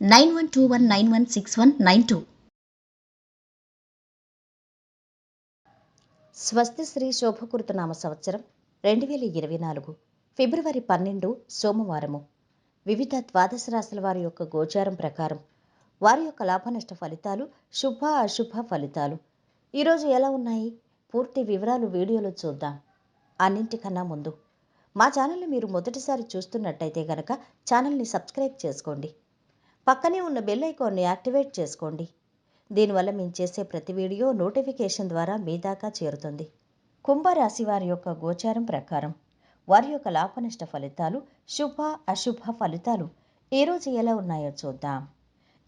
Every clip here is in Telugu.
nine one two one nine one six one nine two. స్వస్తి శ్రీ శోభకృతనామ సంవత్సరం రెండు వేల ఇరవై నాలుగు ఫిబ్రవరి పన్నెండు సోమవారము. వివిధ ద్వాదశ రాశుల వారి యొక్క గోచారం ప్రకారం వారి యొక్క లాభనష్ట ఫలితాలు శుభ అశుభ ఫలితాలు. ఈరోజు ఎలా ఉన్నాయి? పూర్తి వివరాలు వీడియోలో చూద్దాం. అన్నింటికన్నా ముందు మా ఛానల్ని మీరు మొదటిసారి చూస్తున్నట్టయితే గనక ఛానల్ని సబ్స్క్రైబ్ చేసుకోండి. పక్కనే ఉన్న బెల్ ఐకాన్ని యాక్టివేట్ చేసుకోండి. దీనివల్ల మేము చేసే ప్రతి వీడియో నోటిఫికేషన్ ద్వారా మీ దాకా చేరుతుంది. కుంభరాశి వారి యొక్క గోచారం ప్రకారం వారి యొక్క లాభనష్ట ఫలితాలు శుభ అశుభ ఫలితాలు ఏ రోజు ఎలా ఉన్నాయో చూద్దాం.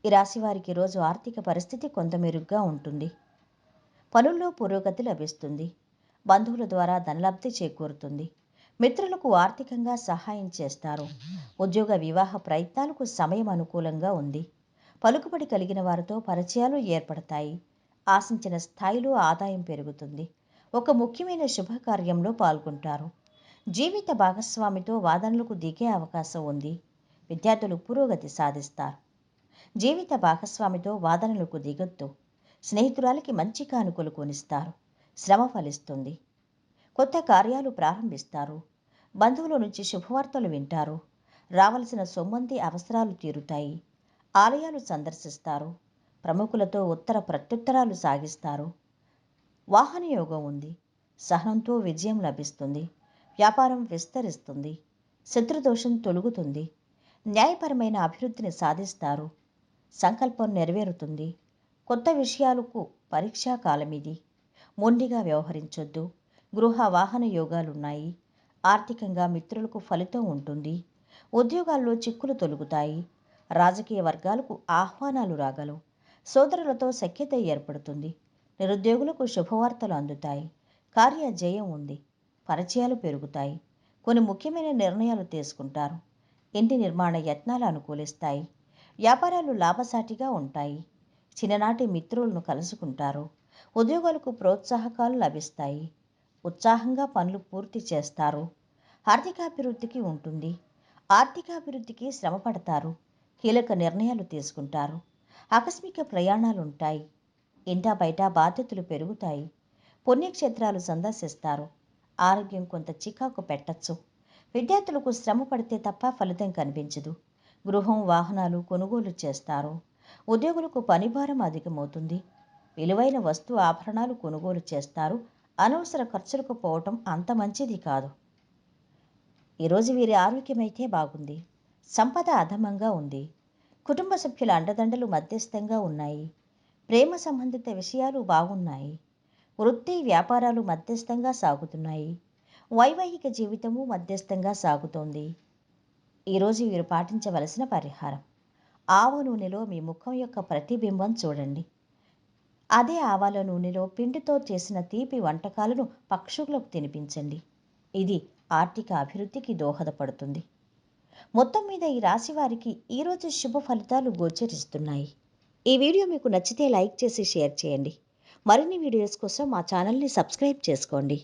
ఈ రాశి వారికి రోజు ఆర్థిక పరిస్థితి కొంత మెరుగ్గా ఉంటుంది. పనుల్లో పురోగతి లభిస్తుంది. బంధువుల ద్వారా ధనలబ్ధి చేకూరుతుంది. మిత్రులకు ఆర్థికంగా సహాయం చేస్తారు. ఉద్యోగ వివాహ ప్రయత్నాలకు సమయం అనుకూలంగా ఉంది. పలుకుబడి కలిగిన వారితో పరిచయాలు ఏర్పడతాయి. ఆశించిన స్థాయిలో ఆదాయం పెరుగుతుంది. ఒక ముఖ్యమైన శుభకార్యంలో పాల్గొంటారు. జీవిత భాగస్వామితో వాదనలకు దిగే అవకాశం ఉంది. విద్యార్థులు పురోగతి సాధిస్తారు. జీవిత భాగస్వామితో వాదనలకు దిగొద్దు. స్నేహితురాలకి మంచి కానుకలు కొనిస్తారు. శ్రమ ఫలిస్తుంది. కొత్త కార్యాలు ప్రారంభిస్తారు. బంధువుల నుంచి శుభవార్తలు వింటారు. రావలసిన సొమ్మంది అవసరాలు తీరుతాయి. ఆలయాలు సందర్శిస్తారు. ప్రముఖులతో ఉత్తర ప్రత్యుత్తరాలు సాగిస్తారు. వాహన యోగం ఉంది. సహనంతో విజయం లభిస్తుంది. వ్యాపారం విస్తరిస్తుంది. శత్రుదోషం తొలుగుతుంది. న్యాయపరమైన అభివృద్ధిని సాధిస్తారు. సంకల్పం నెరవేరుతుంది. కొత్త విషయాలకు పరీక్షా కాలం ఇది మొండిగా వ్యవహరించొద్దు. గృహ వాహన యోగాలున్నాయి. ఆర్థికంగా మిత్రులకు ఫలితం ఉంటుంది. ఉద్యోగాల్లో చిక్కులు తొలుగుతాయి. రాజకీయ వర్గాలకు ఆహ్వానాలు రాగలవు. సోదరులతో సఖ్యత ఏర్పడుతుంది. నిరుద్యోగులకు శుభవార్తలు అందుతాయి. కార్య జయం ఉంది. పరిచయాలు పెరుగుతాయి. కొన్ని ముఖ్యమైన నిర్ణయాలు తీసుకుంటారు. ఇంటి నిర్మాణ యత్నాలు అనుకూలిస్తాయి. వ్యాపారాలు లాభసాటిగా ఉంటాయి. చిన్ననాటి మిత్రులను కలుసుకుంటారు. ఉద్యోగాలకు ప్రోత్సాహకాలు లభిస్తాయి. ఉత్సాహంగా పనులు పూర్తి చేస్తారు. ఆర్థికాభివృద్ధికి ఉంటుంది. ఆర్థికాభివృద్ధికి శ్రమ పడతారు కీలక నిర్ణయాలు తీసుకుంటారు. ఆకస్మిక ప్రయాణాలు ఉంటాయి ఇంటా బయట బాధ్యతలు పెరుగుతాయి. పుణ్యక్షేత్రాలు సందర్శిస్తారు. ఆరోగ్యం కొంత చికాకు పెట్టచ్చు. విద్యార్థులకు శ్రమ పడితే తప్ప ఫలితం కనిపించదు. గృహం వాహనాలు కొనుగోలు చేస్తారు. ఉద్యోగులకు పనిభారం అధికమవుతుంది. విలువైన వస్తు ఆభరణాలు కొనుగోలు చేస్తారు. అనవసర ఖర్చులకు పోవటం అంత మంచిది కాదు. ఈరోజు వీరి ఆరోగ్యమైతే బాగుంది. సంపద అధమంగా ఉంది. కుటుంబ సభ్యుల అండదండలు మధ్యస్థంగా ఉన్నాయి. ప్రేమ సంబంధిత విషయాలు బాగున్నాయి. వృత్తి వ్యాపారాలు మధ్యస్థంగా సాగుతున్నాయి. వైవాహిక జీవితము మధ్యస్థంగా సాగుతోంది. ఈరోజు వీరు పాటించవలసిన పరిహారం. ఆవ నూనెలో మీ ముఖం యొక్క ప్రతిబింబం చూడండి. అదే ఆవాల నూనెలో పిండితో చేసిన తీపి వంటకాలను పక్షులకు తినిపించండి. ఇది ఆర్థిక అభివృద్ధికి దోహదపడుతుంది. మొత్తం మీద ఈ రాశి వారికి ఈరోజు శుభ ఫలితాలు గోచరిస్తున్నాయి. ఈ వీడియో మీకు నచ్చితే లైక్ చేసి షేర్ చేయండి. మరిన్ని వీడియోస్ కోసం మా ఛానల్ని సబ్స్క్రైబ్ చేసుకోండి.